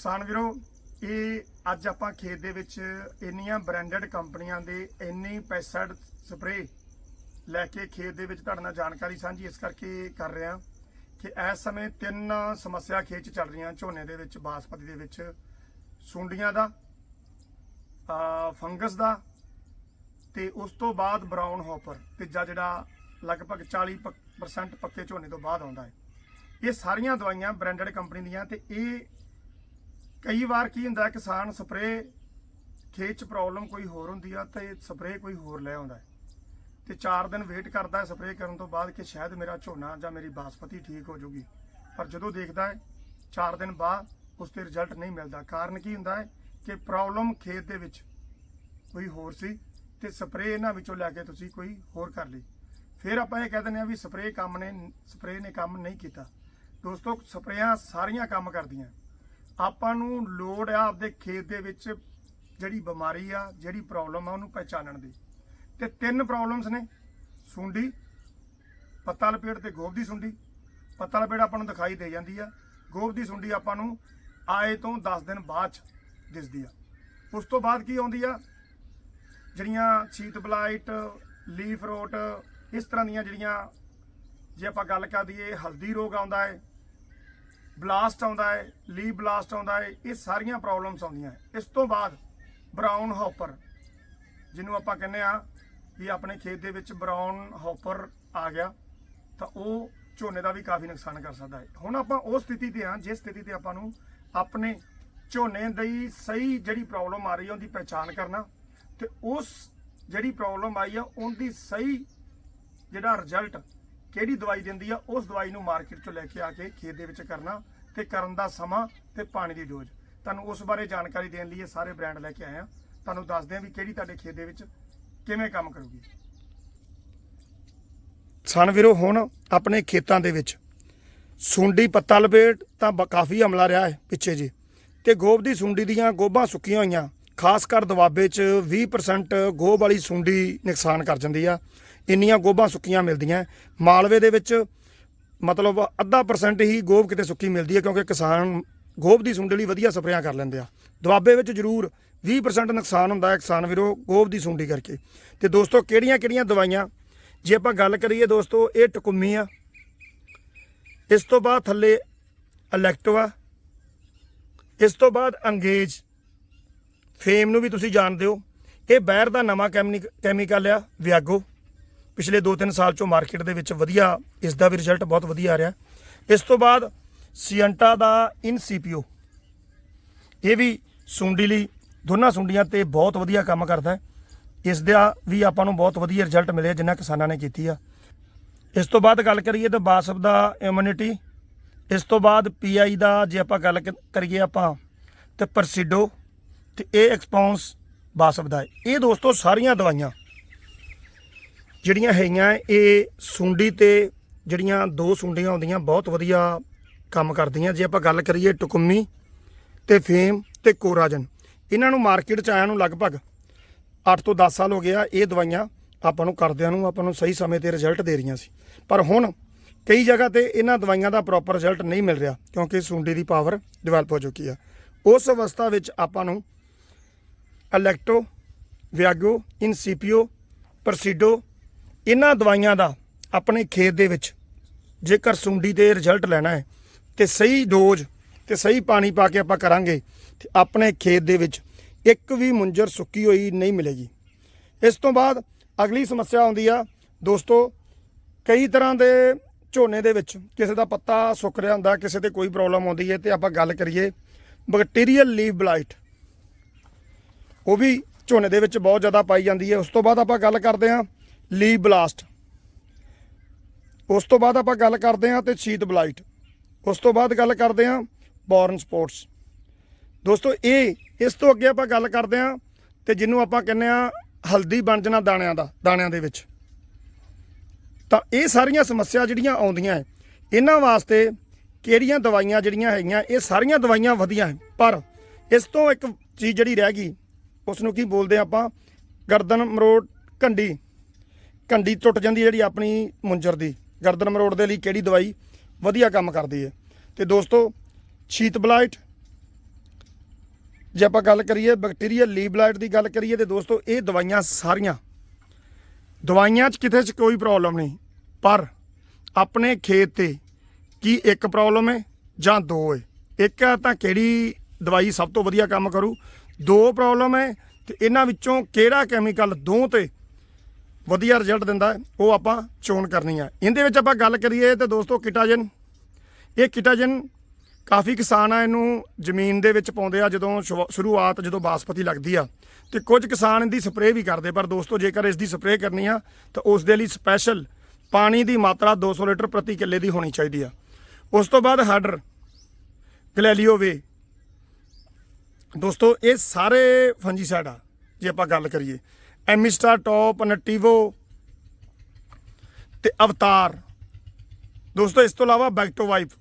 ਕਿਸਾਨ ਵੀਰੋ, ਇਹ ਅੱਜ ਆਪਾਂ ਖੇਤ ਦੇ ਵਿੱਚ ਇੰਨੀਆਂ ਬ੍ਰਾਂਡਡ ਕੰਪਨੀਆਂ ਦੇ ਇੰਨੀ ਪੈਸਟਿਸਾਈਡ ਸਪਰੇ ਲੈ ਕੇ ਖੇਤ ਦੇ ਵਿੱਚ ਤੁਹਾਡੇ ਨਾਲ ਜਾਣਕਾਰੀ ਸਾਂਝੀ ਇਸ ਕਰਕੇ ਕਰ ਰਿਹਾ ਕਿ ਇਸ ਸਮੇਂ ਤਿੰਨ ਸਮੱਸਿਆ ਖੇਤ 'ਚ ਚੱਲ ਰਹੀਆਂ, ਝੋਨੇ ਦੇ ਵਿੱਚ, ਬਾਸਪਤੀ ਦੇ ਵਿੱਚ, ਸੁੰਡੀਆਂ ਦਾ ਫੰਗਸ ਦਾ ਤੇ ਉਸ ਤੋਂ ਬਾਅਦ ਬਰਾਊਨ ਹੋਪਰ ਤੀਜਾ ਜਿਹੜਾ ਲਗਭਗ 40% ਪੱਕੇ ਝੋਨੇ ਤੋਂ ਬਾਅਦ ਆਉਂਦਾ ਹੈ। ਇਹ ਸਾਰੀਆਂ ਦਵਾਈਆਂ ਬ੍ਰਾਂਡਡ ਕੰਪਨੀ ਦੀਆਂ ਤੇ ਇਹ ਕਈ ਵਾਰ ਕੀ ਹੁੰਦਾ, ਕਿਸਾਨ ਸਪਰੇ ਖੇਤ 'ਚ ਪ੍ਰੋਬਲਮ ਕੋਈ ਹੋਰ ਹੁੰਦੀ ਆ ਤੇ ਸਪਰੇ ਕੋਈ ਹੋਰ ਲੈ ਆਉਂਦਾ ਹੈ। ਤੇ 4 ਦਿਨ ਵੇਟ ਕਰਦਾ ਹੈ ਸਪਰੇ ਕਰਨ ਤੋਂ ਬਾਅਦ ਕਿ ਸ਼ਾਇਦ ਮੇਰਾ ਝੋਨਾ ਜਾਂ ਮੇਰੀ ਬਾਸਪਤੀ ਠੀਕ ਹੋ ਜਾਊਗੀ ਪਰ ਜਦੋਂ ਦੇਖਦਾ ਹੈ 4 ਦਿਨ ਬਾਅਦ ਉਸ ਤੇ ਰਿਜ਼ਲਟ ਨਹੀਂ ਮਿਲਦਾ। ਕਾਰਨ ਕੀ ਹੁੰਦਾ ਹੈ ਕਿ ਪ੍ਰੋਬਲਮ ਖੇਤ ਦੇ ਵਿੱਚ ਕੋਈ ਹੋਰ ਸੀ ਤੇ ਸਪਰੇ ਇਹਨਾਂ ਵਿੱਚੋਂ ਲੈ ਕੇ ਤੁਸੀਂ ਕੋਈ ਹੋਰ ਕਰ ਲਈ। ਫਿਰ ਆਪਾਂ ਇਹ ਕਹਿ ਦਿੰਦੇ ਆ ਵੀ ਸਪਰੇ ਕੰਮ ਨੇ ਸਪਰੇ ਨੇ ਕੰਮ ਨਹੀਂ ਕੀਤਾ। ਦੋਸਤੋ, ਸਪਰੇਆਂ ਸਾਰੀਆਂ ਕੰਮ ਕਰਦੀਆਂ। ਆਪਾਂ ਨੂੰ ਲੋੜ ਆ ਆਪਦੇ ਖੇਤ ਦੇ ਵਿੱਚ ਜਿਹੜੀ ਬਿਮਾਰੀ ਆ, ਜਿਹੜੀ ਪ੍ਰੋਬਲਮ ਆ, ਉਹਨੂੰ ਪਹਿਚਾਨਣ ਦੀ। ਤੇ ਤਿੰਨ ਪ੍ਰੋਬਲਮਸ ਨੇ। ਸੁੰਡੀ ਪੱਤਾ ਲਪੇੜ ਤੇ ਗੋਭ ਦੀ ਸੁੰਡੀ। ਪੱਤਾ ਲਪੇੜ ਆਪਾਂ ਨੂੰ ਦਿਖਾਈ ਦੇ ਜਾਂਦੀ ਆ। ਗੋਭ ਦੀ ਸੁੰਡੀ ਆਪਾਂ ਨੂੰ ਆਏ ਤੋਂ 10 ਦਿਨ ਬਾਅਦ ਚ ਦਿਸਦੀ ਆ। ਉਸ ਤੋਂ ਬਾਅਦ ਕੀ ਆਉਂਦੀ ਆ? ਜਿਹੜੀਆਂ ਸ਼ੀਤ ਬਲਾਈਟ ਲੀਫ ਰੋਟ ਇਸ ਤਰ੍ਹਾਂ ਦੀਆਂ ਜਿਹੜੀਆਂ ਜੇ ਆਪਾਂ ਗੱਲ ਕਰ ਦਈਏ, ਹਲਦੀ ਰੋਗ ਆਉਂਦਾ ਹੈ ਬਲਾਸਟ ਆਉਂਦਾ ਹੈ ਲੀ ਬਲਾਸਟ ਆਉਂਦਾ ਹੈ, ਇਹ ਸਾਰੀਆਂ ਪ੍ਰੋਬਲਮਸ ਆਉਂਦੀਆਂ ਇਸ ਤੋਂ ਬਾਅਦ ਬਰਾਊਨ ਹੌਪਰ ਜਿਹਨੂੰ ਆਪਾਂ ਕਹਿੰਦੇ ਆ ਵੀ ਆਪਣੇ ਖੇਤ ਦੇ ਵਿੱਚ ਬਰਾਊਨ ਹੌਪਰ ਆ ਗਿਆ, ਤਾਂ ਉਹ ਝੋਨੇ ਦਾ ਵੀ ਕਾਫੀ ਨੁਕਸਾਨ ਕਰ ਸਕਦਾ ਹੈ। ਹੁਣ ਆਪਾਂ ਉਹ ਸਥਿਤੀ ਤੇ ਆ ਜਿਸ ਸਥਿਤੀ ਤੇ ਆਪਾਂ ਨੂੰ ਆਪਣੇ ਝੋਨੇ ਦੀ ਸਹੀ ਜਿਹੜੀ ਪ੍ਰੋਬਲਮ ਆ ਰਹੀ ਹੈ, ਉਹਦੀ ਪਹਿਚਾਣ ਕਰਨਾ ਤੇ ਉਸ ਜਿਹੜੀ ਪ੍ਰੋਬਲਮ ਆਈ ਆ ਉਹਦੀ ਸਹੀ ਜਿਹੜਾ ਰਿਜ਼ਲਟ ਕਿਹੜੀ ਦਵਾਈ ਦਿੰਦੀ ਆ, ਉਸ ਦਵਾਈ ਨੂੰ ਮਾਰਕੀਟ ਚੋਂ ਲੈ ਕੇ ਆ ਕੇ ਖੇਤ ਦੇ ਵਿੱਚ ਕਰਨਾ ਤੇ ਕਰਨ ਦਾ ਸਮਾਂ ਤੇ ਪਾਣੀ ਦੀ ਡੋਜ਼। ਤੁਹਾਨੂੰ ਉਸ ਬਾਰੇ ਜਾਣਕਾਰੀ ਦੇਣ ਲਈ ਇਹ ਸਾਰੇ ਬ੍ਰਾਂਡ ਲੈ ਕੇ ਆਏ ਆ। ਤੁਹਾਨੂੰ ਦੱਸਦੇ ਆ ਵੀ ਕਿਹੜੀ ਤੁਹਾਡੇ ਖੇਤ ਦੇ ਵਿੱਚ ਕਿਵੇਂ ਕੰਮ ਕਰੂਗੀ। ਸਨ ਵੀਰੋ, ਹੁਣ ਆਪਣੇ ਖੇਤਾਂ ਦੇ ਵਿੱਚ ਸੁੰਡੀ ਪੱਤਾ ਲਪੇਟ ਤਾਂ ਕਾਫੀ ਹਮਲਾ ਰਿਹਾ ਹੈ ਪਿੱਛੇ ਜੀ। ਤੇ ਗੋਬ ਦੀ ਸੁੰਡੀ ਦੀਆਂ ਗੋਬਾਂ ਸੁੱਕੀਆਂ ਹੋਈਆਂ। ਖਾਸ ਕਰ ਦਵਾਬੇ 'ਚ 20% ਗੋਬ ਵਾਲੀ ਸੁੰਡੀ ਨੁਕਸਾਨ ਕਰ ਜਾਂਦੀ ਆ। ਇੰਨੀਆਂ ਗੋਬਾਂ ਸੁੱਕੀਆਂ ਮਿਲਦੀਆਂ। ਮਾਲਵੇ ਦੇ ਵਿੱਚ ਮਤਲਬ ਅੱਧਾ ਪਰਸੈਂਟ ਹੀ ਗੋਭ ਕਿਤੇ ਸੁੱਕੀ ਮਿਲਦੀ ਹੈ ਕਿਉਂਕਿ ਕਿਸਾਨ ਗੋਭ ਦੀ ਸੁੰਡੀ ਲਈ ਵਧੀਆ ਸਪਰੇਆਂ ਕਰ ਲੈਂਦੇ ਆ। ਦਵਾਬੇ ਵਿੱਚ ਜ਼ਰੂਰ 20% ਨੁਕਸਾਨ ਹੁੰਦਾ ਹੈ ਕਿਸਾਨ ਵੀਰੋ ਗੋਭ ਦੀ ਸੁੰਡੀ ਕਰਕੇ। ਤੇ ਦੋਸਤੋ ਕਿਹੜੀਆਂ ਕਿਹੜੀਆਂ ਦਵਾਈਆਂ? ਜੇ ਆਪਾਂ ਗੱਲ ਕਰੀਏ ਦੋਸਤੋ, ਇਹ ਟਕੁੰਮੀ ਆ। ਇਸ ਤੋਂ ਬਾਅਦ ਥੱਲੇ ਇਲੈਕਟਵਾ ਇਸ ਤੋਂ ਬਾਅਦ ਅੰਗੇਜ। ਫੇਮ ਨੂੰ ਵੀ ਤੁਸੀਂ ਜਾਣਦੇ ਹੋ ਇਹ ਬੈਰ ਦਾ ਨਵਾਂ ਕੈਮਿਕ- ਕੈਮੀਕਲ ਆ ਵਿਆਗੋ ਪਿਛਲੇ 2-3 ਸਾਲ ਚੋਂ ਮਾਰਕੀਟ ਦੇ ਵਿੱਚ ਵਧੀਆ ਇਸ ਦਾ ਵੀ ਰਿਜ਼ਲਟ ਬਹੁਤ ਵਧੀਆ ਆ ਰਿਹਾ। ਇਸ ਤੋਂ ਬਾਅਦ ਸੀਐਂਟਾ ਦਾ ਇਨ ਸੀਪੀਓ ਇਹ ਵੀ ਸੁੰਡੀ ਲਈ, ਦੋਨਾਂ ਸੁੰਡੀਆਂ ਤੇ ਬਹੁਤ ਵਧੀਆ ਕੰਮ ਕਰਦਾ ਹੈ। ਇਸ ਦਾ ਵੀ ਆਪਾਂ ਨੂੰ ਬਹੁਤ ਵਧੀਆ ਰਿਜ਼ਲਟ ਮਿਲਿਆ ਜਿੰਨਾ ਕਿਸਾਨਾਂ ਨੇ ਕੀਤੀ ਆ। ਇਸ ਤੋਂ ਬਾਅਦ ਗੱਲ ਕਰੀਏ ਤਾਂ ਬਾਸਪ ਦਾ ਇਮਿਊਨਿਟੀ ਇਸ ਤੋਂ ਬਾਅਦ ਪੀਆਈ ਦਾ ਜੇ ਆਪਾਂ ਗੱਲ ਕ- ਕਰੀਏ ਆਪਾਂ, ਤੇ ਪ੍ਰਸੀਡੋ ਤੇ ਇਹ ਐਕਸਪੌਂਸ ਬਾਸਪ ਦਾ ਹੈ। ਇਹ ਦੋਸਤੋ ਸਾਰੀਆਂ ਦਵਾਈਆਂ ਜਿਹੜੀਆਂ ਹੈਗੀਆਂ ਇਹ ਸੁੰਡੀ ਤੇ ਜਿਹੜੀਆਂ ਦੋ ਸੁੰਡੀਆਂ ਹੁੰਦੀਆਂ, ਬਹੁਤ ਵਧੀਆ ਕੰਮ ਕਰਦੀਆਂ। ਜੇ ਆਪਾਂ ਗੱਲ ਕਰੀਏ ਟੁਕਮੀ ਤੇ ਫੇਮ ਤੇ ਕੋਰਾਜਨ, ਇਹਨਾਂ ਨੂੰ ਮਾਰਕੀਟ ਚ ਆਇਆਂ ਨੂੰ ਲਗਭਗ 8 ਤੋਂ 10 ਸਾਲ ਹੋ ਗਿਆ ਇਹ ਦਵਾਈਆਂ ਆਪਾਂ ਨੂੰ ਕਰਦਿਆਂ ਨੂੰ, ਆਪਾਂ ਨੂੰ ਸਹੀ ਸਮੇਂ ਤੇ ਰਿਜ਼ਲਟ ਦੇ ਰਹੀਆਂ ਸੀ। ਪਰ ਹੁਣ ਕਈ ਜਗ੍ਹਾ ਤੇ ਇਹਨਾਂ ਦਵਾਈਆਂ ਦਾ ਪ੍ਰੋਪਰ ਰਿਜ਼ਲਟ ਨਹੀਂ ਮਿਲ ਰਿਹਾ, ਕਿਉਂਕਿ ਸੁੰਡੀ ਦੀ ਪਾਵਰ ਡਿਵੈਲਪ ਹੋ ਚੁੱਕੀ ਆ। ਉਸ ਅਵਸਥਾ ਵਿੱਚ ਆਪਾਂ ਨੂੰ ਇਲੈਕਟੋ ਵਿਆਗੋ ਇਨਸੀਪੀਓ ਪ੍ਰਸੀਡੋ ਇਹਨਾਂ ਦਵਾਈਆਂ ਦਾ ਆਪਣੇ ਖੇਤ ਦੇ ਵਿੱਚ ਜੇਕਰ ਸੁੰਡੀ ਤੇ ਰਿਜ਼ਲਟ ਲੈਣਾ ਹੈ ਤੇ ਸਹੀ ਡੋਜ਼ ਤੇ ਸਹੀ ਪਾਣੀ ਪਾ ਕੇ ਆਪਾਂ ਕਰਾਂਗੇ ਤੇ ਆਪਣੇ ਖੇਤ ਦੇ ਵਿੱਚ ਇੱਕ ਵੀ ਮੁੰਜਰ ਸੁੱਕੀ ਹੋਈ ਨਹੀਂ ਮਿਲੇਗੀ। ਇਸ ਤੋਂ ਬਾਅਦ ਅਗਲੀ ਸਮੱਸਿਆ ਆਉਂਦੀ ਆ। ਦੋਸਤੋ, ਕਈ ਤਰ੍ਹਾਂ ਦੇ ਝੋਨੇ ਦੇ ਵਿੱਚ ਕਿਸੇ ਦਾ ਪੱਤਾ ਸੁੱਕ ਰਿਹਾ ਹੁੰਦਾ, ਕਿਸੇ ਤੇ ਕੋਈ ਪ੍ਰੋਬਲਮ ਆਉਂਦੀ ਹੈ ਤੇ ਆਪਾਂ ਗੱਲ ਕਰੀਏ। ਬੈਕਟੀਰੀਅਲ ਲੀਵ ਬਲਾਈਟ ਉਹ ਵੀ ਝੋਨੇ ਦੇ ਵਿੱਚ ਬਹੁਤ ਜ਼ਿਆਦਾ ਪਾਈ ਜਾਂਦੀ ਹੈ। ਉਸ ਤੋਂ ਬਾਅਦ ਆਪਾਂ ਗੱਲ ਕਰਦੇ ਹਾਂ ਲੀਵ ਬਲਾਸਟ। ਉਸ ਤੋਂ ਬਾਅਦ ਆਪਾਂ ਗੱਲ ਕਰਦੇ ਹਾਂ ਤੇ ਸ਼ੀਤ ਬਲਾਈਟ। ਉਸ ਤੋਂ ਬਾਅਦ ਗੱਲ ਕਰਦੇ ਹਾਂ ਬੌਰਨ ਸਪੋਰਟਸ। ਦੋਸਤੋ, ਇਹ, ਇਸ ਤੋਂ ਅੱਗੇ ਆਪਾਂ ਗੱਲ ਕਰਦੇ ਹਾਂ ਤੇ ਜਿਹਨੂੰ ਆਪਾਂ ਕਹਿੰਦੇ ਆ ਹਲਦੀ ਬਣ ਜਾਣਾ ਦਾਣਿਆਂ ਦਾ, ਦਾਣਿਆਂ ਦੇ ਵਿੱਚ। ਤਾਂ ਇਹ ਸਾਰੀਆਂ ਸਮੱਸਿਆ ਜਿਹੜੀਆਂ ਆਉਂਦੀਆਂ ਹੈ, ਇਹਨਾਂ ਵਾਸਤੇ ਕਿਹੜੀਆਂ ਦਵਾਈਆਂ ਜਿਹੜੀਆਂ ਹੈਗੀਆਂ, ਇਹ ਸਾਰੀਆਂ ਦਵਾਈਆਂ ਵਧੀਆਂ ਪਰ ਇਸ ਤੋਂ ਇੱਕ ਚੀਜ਼ ਜਿਹੜੀ ਰਹਿ ਗਈ ਉਸ ਨੂੰ ਕੀ ਬੋਲਦੇ ਆ ਆਪਾਂ? ਗਰਦਨ ਮਰੋੜ ਕੰਡੀ। ਕੰਡੀ ਟੁੱਟ ਜਾਂਦੀ ਹੈ ਜਿਹੜੀ ਆਪਣੀ ਮੁੰਜਰ ਦੀ। ਗਰਦਨ ਮਰੋੜ ਦੇ ਲਈ ਕਿਹੜੀ ਦਵਾਈ ਵਧੀਆ ਕੰਮ ਕਰਦੀ ਹੈ? ਤੇ ਦੋਸਤੋ, ਸ਼ੀਤ ਬਲਾਈਟ। ਜੇ ਆਪਾਂ ਗੱਲ ਕਰੀਏ ਬੈਕਟੀਰੀਅਲ ਲੀਵ ਬਲਾਈਟ ਦੀ ਗੱਲ ਕਰੀਏ ਤੇ ਦੋਸਤੋ, ਇਹ ਦਵਾਈਆਂ ਸਾਰੀਆਂ। ਦਵਾਈਆਂ 'ਚ ਕਿਤੇ 'ਚ ਕੋਈ ਪ੍ਰੋਬਲਮ ਨਹੀਂ। ਪਰ ਆਪਣੇ ਖੇਤ ਤੇ ਕੀ ਇੱਕ ਪ੍ਰੋਬਲਮ ਹੈ ਜਾਂ ਦੋ ਹੈ? ਇੱਕ ਤਾਂ ਕਿਹੜੀ ਦਵਾਈ ਸਭ ਤੋਂ ਵਧੀਆ ਕੰਮ ਕਰੂ? ਦੋ ਪ੍ਰੋਬਲਮ ਹੈ ਤੇ ਇਹਨਾਂ ਵਿੱਚੋਂ ਕਿਹੜਾ ਕੈਮੀਕਲ ਦੋ ਤੇ ਵਧੀਆ ਰਿਜ਼ਲਟ ਦਿੰਦਾ ਉਹ ਆਪਾਂ ਚੋਣ ਕਰਨੀ ਆ ਇਹਦੇ ਵਿੱਚ ਆਪਾਂ ਗੱਲ ਕਰੀਏ ਤੇ ਦੋਸਤੋ ਕਿਟਾਜਨ। ਇਹ ਕਿਟਾਜਨ ਕਾਫੀ ਕਿਸਾਨ ਆ, ਇਹਨੂੰ ਜ਼ਮੀਨ ਦੇ ਵਿੱਚ ਪਾਉਂਦੇ ਆ, ਜਦੋਂ ਸ਼ੁਰੂ- ਸ਼ੁਰੂਆਤ ਜਦੋਂ ਬਾਸਪਤੀ ਲੱਗਦੀ ਆ। ਤੇ ਕੁਝ ਕਿਸਾਨ ਇਹਦੀ ਸਪਰੇਅ ਵੀ ਕਰਦੇ, ਪਰ ਦੋਸਤੋ ਜੇਕਰ ਇਸ ਦੀ ਸਪਰੇਅ ਕਰਨੀ ਆ, ਤਾਂ ਉਸ ਦੇ ਲਈ ਸਪੈਸ਼ਲ ਪਾਣੀ ਦੀ ਮਾਤਰਾ 200 ਲੀਟਰ ਪ੍ਰਤੀ ਕਿੱਲੇ ਦੀ ਹੋਣੀ ਚਾਹੀਦੀ ਆ। ਉਸ ਤੋਂ ਬਾਅਦ ਹਾਡਰ ਗਲੈਲੀਓਵੇ ਦੋਸਤੋ, ਇਹ ਸਾਰੇ ਫੰਜੀਸਾਈਡ ਆ, ਜੇ ਆਪਾਂ ਗੱਲ ਕਰੀਏ। ਐਮਿਸਟਾ ਟੌਪ ਨਟੀਵੋ ਤੇ ਅਵਤਾਰ ਦੋਸਤੋ, ਇਸ ਤੋਂ ਇਲਾਵਾ ਬੈਕ ਟੂ ਵਾਈਫ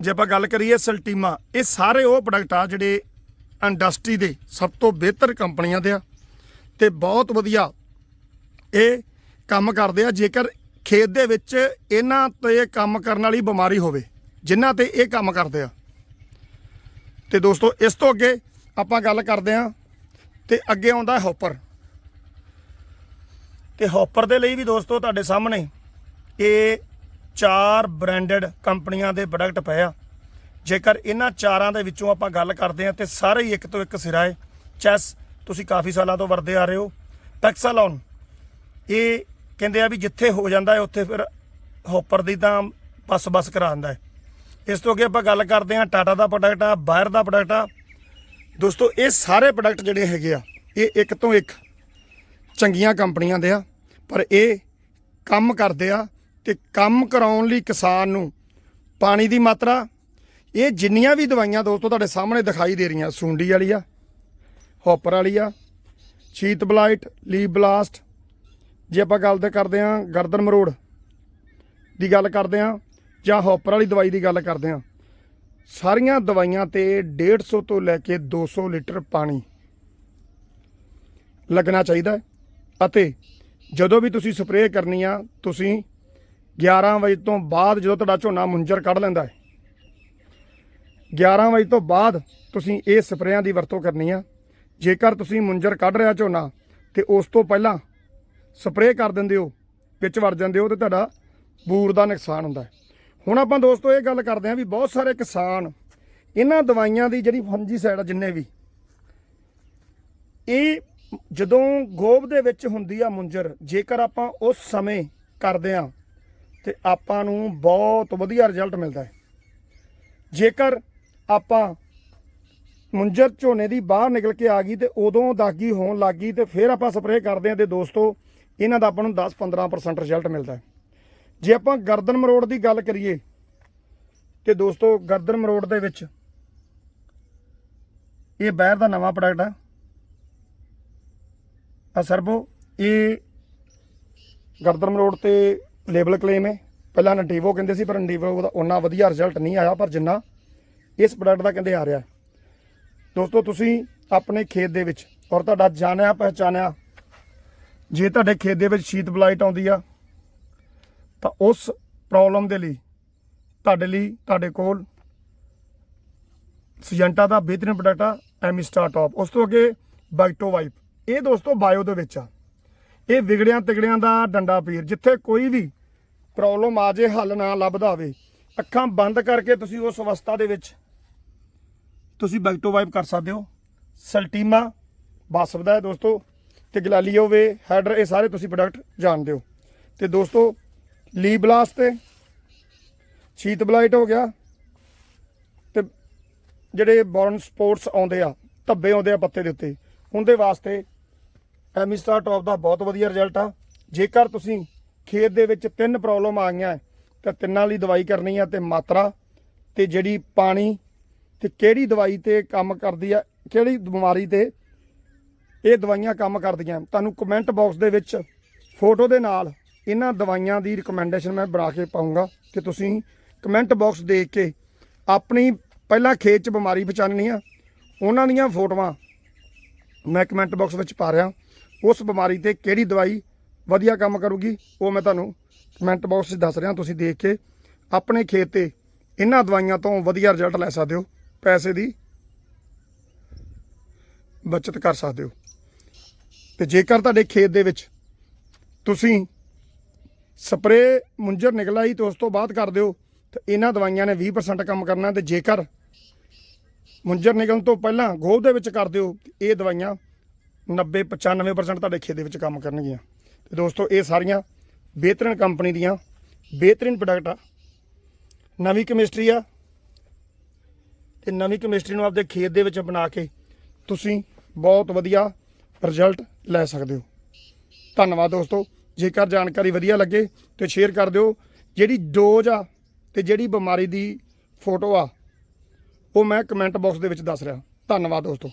ਜੇ ਆਪਾਂ ਗੱਲ ਕਰੀਏ ਸਲਟੀਮਾ ਇਹ ਸਾਰੇ ਉਹ ਪ੍ਰੋਡਕਟ ਆ ਜਿਹੜੇ ਇੰਡਸਟਰੀ ਦੇ ਸਭ ਤੋਂ ਬਿਹਤਰ ਕੰਪਨੀਆਂ ਦੇ ਆ ਤੇ ਬਹੁਤ ਵਧੀਆ ਇਹ ਕੰਮ ਕਰਦੇ ਆ। ਜੇਕਰ ਖੇਤ ਦੇ ਵਿੱਚ ਇਹਨਾਂ ਤੇ ਕੰਮ ਕਰਨ ਵਾਲੀ ਬਿਮਾਰੀ ਹੋਵੇ, ਜਿਨ੍ਹਾਂ ਤੇ ਇਹ ਕੰਮ ਕਰਦੇ ਆ ਤੇ ਦੋਸਤੋ, ਇਸ ਤੋਂ ਅੱਗੇ ਆਪਾਂ ਗੱਲ ਕਰਦੇ ਆ ਤੇ ਅੱਗੇ ਆਉਂਦਾ ਹੌਪਰ। ਤੇ ਹੌਪਰ ਦੇ ਲਈ ਵੀ ਦੋਸਤੋ, ਤੁਹਾਡੇ ਸਾਹਮਣੇ ਇਹ ਚਾਰ ਬ੍ਰਾਂਡਡ ਕੰਪਨੀਆਂ ਦੇ ਪ੍ਰੋਡਕਟ ਪਏ ਆ। ਜੇਕਰ ਇਹਨਾਂ ਚਾਰਾਂ ਦੇ ਵਿੱਚੋਂ ਆਪਾਂ ਗੱਲ ਕਰਦੇ ਆ ਤੇ ਸਾਰੇ ਹੀ ਇੱਕ ਤੋਂ ਇੱਕ ਸਿਰਾ ਹੈ। ਚੈਸ, ਤੁਸੀਂ ਕਾਫੀ ਸਾਲਾਂ ਤੋਂ ਵਰਦੇ ਆ ਰਹੇ ਹੋ। ਪੈਕਸਾਲੋਨ, ਇਹ ਕਹਿੰਦੇ ਆ ਵੀ ਜਿੱਥੇ ਹੋ ਜਾਂਦਾ ਹੈ, ਉੱਥੇ ਫਿਰ ਹੌਪਰ ਦੀ ਤਾਂ ਬਸ ਬਸ ਕਰਾਉਂਦਾ ਹੈ। ਇਸ ਤੋਂ ਅੱਗੇ ਆਪਾਂ ਗੱਲ ਕਰਦੇ ਹਾਂ ਟਾਟਾ ਦਾ ਪ੍ਰੋਡਕਟ ਆ, ਬਾਇਰ ਦਾ ਪ੍ਰੋਡਕਟ ਆ। ਦੋਸਤੋ, ਇਹ ਸਾਰੇ ਪ੍ਰੋਡਕਟ ਜਿਹੜੇ ਹੈਗੇ ਆ, ਇਹ ਇੱਕ ਤੋਂ ਇੱਕ ਚੰਗੀਆਂ ਕੰਪਨੀਆਂ ਦੇ ਆ, ਪਰ ਇਹ ਕੰਮ ਕਰਦੇ ਆ ਤੇ ਕੰਮ ਕਰਾਉਣ ਲਈ ਕਿਸਾਨ ਨੂੰ ਪਾਣੀ ਦੀ ਮਾਤਰਾ, ਇਹ ਜਿੰਨੀਆਂ ਵੀ ਦਵਾਈਆਂ ਦੋਸਤੋ ਤੁਹਾਡੇ ਸਾਹਮਣੇ ਦਿਖਾਈ ਦੇ ਰਹੀਆਂ, ਸੁੰਡੀ ਵਾਲੀ ਆ, ਹੌਪਰ ਵਾਲੀ ਆ ਸ਼ੀਤ ਬਲਾਈਟ, ਲੀਵ ਬਲਾਸਟ, ਜੇ ਆਪਾਂ ਗੱਲ ਤੇ ਕਰਦੇ ਆ ਗਰਦਨ ਮਰੋੜ ਦੀ ਗੱਲ ਕਰਦੇ ਆ ਜਾਂ ਹੌਪਰ ਵਾਲੀ ਦਵਾਈ ਦੀ ਗੱਲ ਕਰਦੇ ਹਾਂ। ਸਾਰੀਆਂ ਦਵਾਈਆਂ ਤੇ 150 ਤੋਂ ਲੈ ਕੇ 200 ਲੀਟਰ ਪਾਣੀ ਲੱਗਣਾ ਚਾਹੀਦਾ ਅਤੇ ਜਦੋਂ ਵੀ ਤੁਸੀਂ ਸਪਰੇਅ ਕਰਨੀ ਆ, ਤੁਸੀਂ 11 ਵਜੇ ਤੋਂ ਬਾਅਦ ਜਦੋਂ ਤੁਹਾਡਾ ਝੋਨਾ ਮੁੰਜਰ ਕੱਢ ਲੈਂਦਾ ਹੈ 11 ਵਜੇ ਤੋਂ ਬਾਅਦ ਤੁਸੀਂ ਇਹ ਸਪਰੇਆਂ ਦੀ ਵਰਤੋਂ ਕਰਨੀ ਆ। ਜੇਕਰ ਤੁਸੀਂ ਮੁੰਜਰ ਕੱਢ ਰਿਹਾ ਝੋਨਾ ਤੇ ਉਸ ਤੋਂ ਪਹਿਲਾਂ ਸਪਰੇਅ ਕਰ ਦਿੰਦੇ ਹੋ, ਵਿੱਚ ਵੜ ਜਾਂਦੇ ਹੋ ਤੇ ਤੁਹਾਡਾ ਬੂਰ ਦਾ ਨੁਕਸਾਨ ਹੁੰਦਾ ਹੈ। ਹੁਣ ਆਪਾਂ ਦੋਸਤੋ ਇਹ ਗੱਲ ਕਰਦੇ ਹਾਂ ਵੀ ਬਹੁਤ ਸਾਰੇ ਕਿਸਾਨ ਇਹਨਾਂ ਦਵਾਈਆਂ ਦੀ ਜਿਹੜੀ ਫੰਜੀਸਾਈਡ ਆ, ਜਿੰਨੇ ਵੀ, ਇਹ ਜਦੋਂ ਗੋਬ ਦੇ ਵਿੱਚ ਹੁੰਦੀ ਆ ਮੁੰਜਰ, ਜੇਕਰ ਆਪਾਂ ਉਸ ਸਮੇਂ ਕਰਦੇ ਆ ਤੇ ਆਪਾਂ ਨੂੰ ਬਹੁਤ ਵਧੀਆ ਰਿਜ਼ਲਟ ਮਿਲਦਾ ਹੈ। ਜੇਕਰ ਆਪਾਂ ਮੁੰਜਰ ਝੋਨੇ ਦੀ ਬਾਹਰ ਨਿਕਲ ਕੇ ਆ ਗਈ ਤੇ ਉਦੋਂ ਦਾਗੀ ਹੋਣ ਲੱਗੀ ਤੇ ਫਿਰ ਆਪਾਂ ਸਪਰੇਅ ਕਰਦੇ ਆ ਤੇ ਦੋਸਤੋ ਇਹਨਾਂ ਦਾ ਆਪਾਂ ਨੂੰ 10-15% ਰਿਜ਼ਲਟ ਮਿਲਦਾ ਹੈ। ਜੇ ਆਪਾਂ ਗਰਦਨ ਮਰੋੜ ਦੀ ਗੱਲ ਕਰੀਏ ਤੇ ਦੋਸਤੋ ਗਰਦਨ ਮਰੋੜ ਦੇ ਵਿੱਚ ਇਹ ਬਾਹਰ ਦਾ ਨਵਾਂ ਪ੍ਰੋਡਕਟ ਆ। ਆ ਸਰਬੋ, ਇਹ ਗਰਦਨ ਮਰੋੜ ਤੇ ਲੇਬਲ ਕਲੇਮ ਹੈ। ਪਹਿਲਾਂ ਨਟੀਵੋ ਕਹਿੰਦੇ ਸੀ, ਪਰ ਨਟੀਵੋ ਦਾ ਉਹਨਾਂ ਵਧੀਆ ਰਿਜ਼ਲਟ ਨਹੀਂ ਆਇਆ, ਪਰ ਜਿੰਨਾ ਇਸ ਪ੍ਰੋਡਕਟ ਦਾ ਕਹਿੰਦੇ ਆ ਰਿਹਾ। ਦੋਸਤੋ ਤੁਸੀਂ ਆਪਣੇ ਖੇਤ ਦੇ ਵਿੱਚ ਔਰ ਤੁਹਾਡਾ ਜਾਣਿਆ ਪਹਿਚਾਨਿਆ ਜੇ ਤੁਹਾਡੇ ਖੇਤ ਦੇ ਵਿੱਚ ਸ਼ੀਤ ਬਲਾਈਟ ਆਉਂਦੀ ਆ ਤਾਂ ਉਸ ਪ੍ਰੋਬਲਮ ਦੇ ਲਈ ਤੁਹਾਡੇ ਲਈ, ਤੁਹਾਡੇ ਕੋਲ ਸਿਜੰਟਾ ਦਾ ਬਿਹਤਰੀਨ ਪ੍ਰੋਡਕਟ ਆ ਐਮੀ ਸਟਾਰ ਟਾਪ ਉਸ ਤੋਂ ਅੱਗੇ ਬਾਈਟੋ ਵਾਈਪ ਇਹ ਦੋਸਤੋ ਬਾਇਓ ਦੇ ਵਿੱਚ ਆ। ਇਹ ਵਿਗੜਿਆਂ ਤਿਗੜਿਆਂ ਦਾ ਡੰਡਾ ਪੀਰ, ਜਿੱਥੇ ਕੋਈ ਵੀ ਪ੍ਰੋਬਲਮ ਆ ਜੇ, ਹੱਲ ਨਾ ਲੱਭਦਾ ਹੋਵੇ, ਅੱਖਾਂ ਬੰਦ ਕਰਕੇ ਤੁਸੀਂ ਉਸ ਅਵਸਥਾ ਦੇ ਵਿੱਚ ਤੁਸੀਂ ਬਾਈਟੋ ਵਾਈਪ ਕਰ ਸਕਦੇ ਹੋ। ਸਲਟੀਮਾ ਬਾਸਵਦਾ ਹੈ ਦੋਸਤੋ, ਤੇ ਗਲਾਲੀਓ ਵੇ ਹੈਡਰ ਇਹ ਸਾਰੇ ਤੁਸੀਂ ਪ੍ਰੋਡਕਟ ਜਾਣਦੇ ਹੋ। ਤੇ ਦੋਸਤੋ ਲੀ ਬਲਾਸਟ ਤੇ ਸ਼ੀਤ ਬਲਾਈਟ ਹੋ ਗਿਆ ਤੇ ਜਿਹੜੇ ਬੌਰਨ ਸਪੋਰਟਸ ਆਉਂਦੇ ਆ, ਧੱਬੇ ਆਉਂਦੇ ਆ ਪੱਤੇ ਦੇ ਉੱਤੇ, ਉਹਦੇ ਵਾਸਤੇ ਐਮਿਸਟਾ ਟੌਪ ਦਾ ਬਹੁਤ ਵਧੀਆ ਰਿਜ਼ਲਟ ਆ। ਜੇਕਰ ਤੁਸੀਂ ਖੇਤ ਦੇ ਵਿੱਚ ਤਿੰਨ ਪ੍ਰੋਬਲਮ ਆਈਆਂ ਤਾਂ ਤਿੰਨਾਂ ਲਈ ਦਵਾਈ ਕਰਨੀ ਆ ਤੇ ਮਾਤਰਾ ਤੇ ਜਿਹੜੀ ਪਾਣੀ ਤੇ ਕਿਹੜੀ ਦਵਾਈ ਤੇ ਕੰਮ ਕਰਦੀ ਆ, ਕਿਹੜੀ ਬਿਮਾਰੀ ਤੇ ਇਹ ਦਵਾਈਆਂ ਕੰਮ ਕਰਦੀਆਂ। ਤੁਹਾਨੂੰ ਕਮੈਂਟ ਬਾਕਸ ਦੇ ਵਿੱਚ ਫੋਟੋ ਦੇ ਨਾਲ ਇਹਨਾਂ ਦਵਾਈਆਂ ਦੀ ਰਿਕਮੈਂਡੇਸ਼ਨ ਮੈਂ ਬਣਾ ਕੇ ਪਾਉਂਗਾ ਕਿ ਤੁਸੀਂ ਕਮੈਂਟ ਬਾਕਸ ਦੇਖ ਕੇ ਆਪਣੀ ਪਹਿਲਾਂ ਖੇਤ 'ਚ ਬਿਮਾਰੀ ਪਛਾਣਨੀ ਆ, ਉਹਨਾਂ ਦੀਆਂ ਫੋਟੋਆਂ ਮੈਂ ਕਮੈਂਟ ਬਾਕਸ ਵਿੱਚ ਪਾ ਰਿਹਾ। ਉਸ ਬਿਮਾਰੀ ਤੇ ਕਿਹੜੀ ਦਵਾਈ ਵਧੀਆ ਕੰਮ ਕਰੂਗੀ, ਉਹ ਮੈਂ ਤੁਹਾਨੂੰ ਕਮੈਂਟ ਬਾਕਸ 'ਚ ਦੱਸ ਰਿਹਾ, ਤੁਸੀਂ ਦੇਖ ਕੇ ਆਪਣੇ ਖੇਤ ਤੇ ਇਹਨਾਂ ਦਵਾਈਆਂ ਤੋਂ ਵਧੀਆ ਰਿਜ਼ਲਟ ਲੈ ਸਕਦੇ ਹੋ, ਪੈਸੇ ਦੀ ਬਚਤ ਕਰ ਸਕਦੇ ਹੋ। ਤੇ ਜੇਕਰ ਤੁਹਾਡੇ ਖੇਤ ਦੇ ਵਿੱਚ ਤੁਸੀਂ ਸਪਰੇ ਮੁੰਜਰ ਨਿਕਲ ਆਈ ਤੇ ਉਸ ਤੋਂ ਬਾਅਦ ਕਰ ਦਿਓ। ਤੇ ਇਹਨਾਂ ਦਵਾਈਆਂ ਨੇ 20% ਕੰਮ ਕਰਨਾ ਤੇ ਜੇਕਰ ਮੁੰਜਰ ਨਿਕਲਣ ਤੋਂ ਪਹਿਲਾਂ ਗੋਹ ਦੇ ਵਿੱਚ ਕਰ ਦਿਓ, ਇਹ ਦਵਾਈਆਂ 90 95% ਤੁਹਾਡੇ ਖੇਤ ਦੇ ਵਿੱਚ ਕੰਮ ਕਰਨਗੀਆਂ। ਤੇ ਦੋਸਤੋ, ਇਹ ਸਾਰੀਆਂ ਬਿਹਤਰੀਨ ਕੰਪਨੀ ਦੀਆਂ ਬਿਹਤਰੀਨ ਪ੍ਰੋਡਕਟ ਆ। ਨਵੀਂ ਕੈਮਿਸਟਰੀ ਆ। ਤੇ ਨਵੀਂ ਕੈਮਿਸਟਰੀ ਨੂੰ ਆਪਦੇ ਖੇਤ ਦੇ ਵਿੱਚ ਬਣਾ ਕੇ ਤੁਸੀਂ ਬਹੁਤ ਵਧੀਆ ਰਿਜ਼ਲਟ ਲੈ ਸਕਦੇ ਹੋ। ਧੰਨਵਾਦ ਦੋਸਤੋ। ਜੇਕਰ ਜਾਣਕਾਰੀ ਵਧੀਆ ਲੱਗੇ ਤੇ ਸ਼ੇਅਰ ਕਰ ਦਿਓ। ਜਿਹੜੀ ਡੋਜ਼ ਆ ਤੇ ਜਿਹੜੀ ਬਿਮਾਰੀ ਦੀ ਫੋਟੋ ਆ, ਉਹ ਮੈਂ ਕਮੈਂਟ ਬਾਕਸ ਦੇ ਵਿੱਚ ਦੱਸ ਰਿਹਾ। ਧੰਨਵਾਦ ਦੋਸਤੋ।